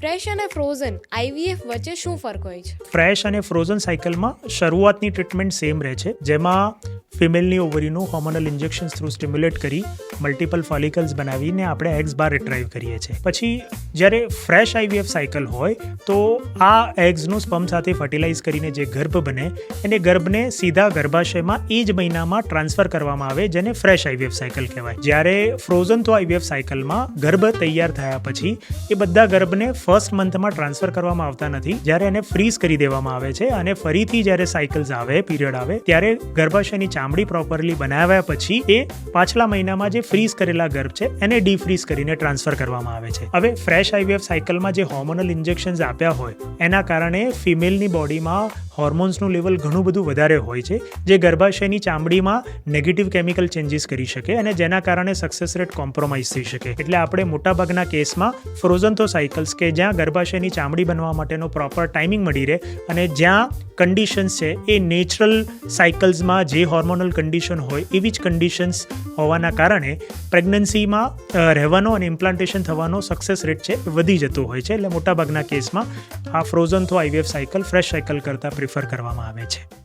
Fresh અને frozen IVF વચ્ચે શું ફરક હોય છે? ફ્રેશ અને ફ્રોઝન સાયકલમાં શરૂઆતની ટ્રીટમેન્ટ સેમ રહે છે, જેમાં ફિમેલની ઓવરીનું હોર્મોનલ ઇન્જેક્શન્સ થ્રુ સ્ટિમ્યુલેટ કરી મલ્ટિપલ ફોલિકલ્સ બનાવીને આપણે એગ્સ બાર રિટ્રાઈવ કરીએ છીએ. પછી, જ્યારે ફ્રેશ આઈવીએફ સાયકલ હોય, તો આ એગ્સનું સ્પમ સાથે ફર્ટિલાઇઝ કરીને જે ગર્ભ બને, એને ગર્ભને સીધા ગર્ભાશયમાં એ જ મહિનામાં ટ્રાન્સફર કરવામાં આવે, જેને ફ્રેશ આઈવીએફ સાયકલ કહેવાય. જ્યારે ફ્રોઝન તો આઈવીએફ સાયકલમાં ગર્ભ તૈયાર થયા પછી, એ બધા ગર્ભને ફર્સ્ટ મંથમાં ટ્રાન્સફર કરવામાં આવતા નથી. જ્યારે એને ફ્રીઝ કરી દેવામાં આવે છે, અને ફરીથી જ્યારે સાયકલ્સ આવે પીરિયડ આવે, ત્યારે ગર્ભાશયની ચામડી પ્રોપરલી બનાવ્યા પછી, એ પાછલા મહિનામાં જે ફ્રીઝ કરેલા ગર્ભ છે, એને ડીફ્રીઝ કરીને ટ્રાન્સફર કરવામાં આવે છે. હવે ફ્રેશ આઈવીએફ સાયકલમાં જે હોર્મોનલ ઇન્જેક્શન્સ આપ્યા હોય, એના કારણે ફિમેલની બોડીમાં હોર્મોન્સનું લેવલ ઘણું બધું વધારે હોય છે, જે ગર્ભાશયની ચામડીમાં નેગેટિવ કેમિકલ ચેન્જીસ કરી શકે અને જેના કારણે સક્સેસ રેટ કોમ્પ્રોમાઇઝ થઈ શકે. એટલે આપણે મોટાભાગના કેસમાં ફ્રોઝન તો સાયકલ્સ કે જ્યાં ગર્ભાશયની ચામડી બનવા માટેનો પ્રોપર ટાઈમિંગ મળી રહે અને જ્યાં કન્ડિશન્સ છે એ નેચરલ સાયકલ્સમાં જે હોર્મોનલ કન્ડિશન હોય એવી જ કન્ડિશન્સ હોવાના કારણે પ્રેગ્નન્સીમાં રહેવાનો અને ઇમ્પ્લાન્ટેશન થવાનો સક્સેસ રેટ છે વધી જતો હોય છે. એટલે મોટાભાગના કેસમાં આ ફ્રોઝન થો આઈવીએફ સાયકલ ફ્રેશ સાયકલ કરતાં પ્રિફર કરવામાં આવે છે.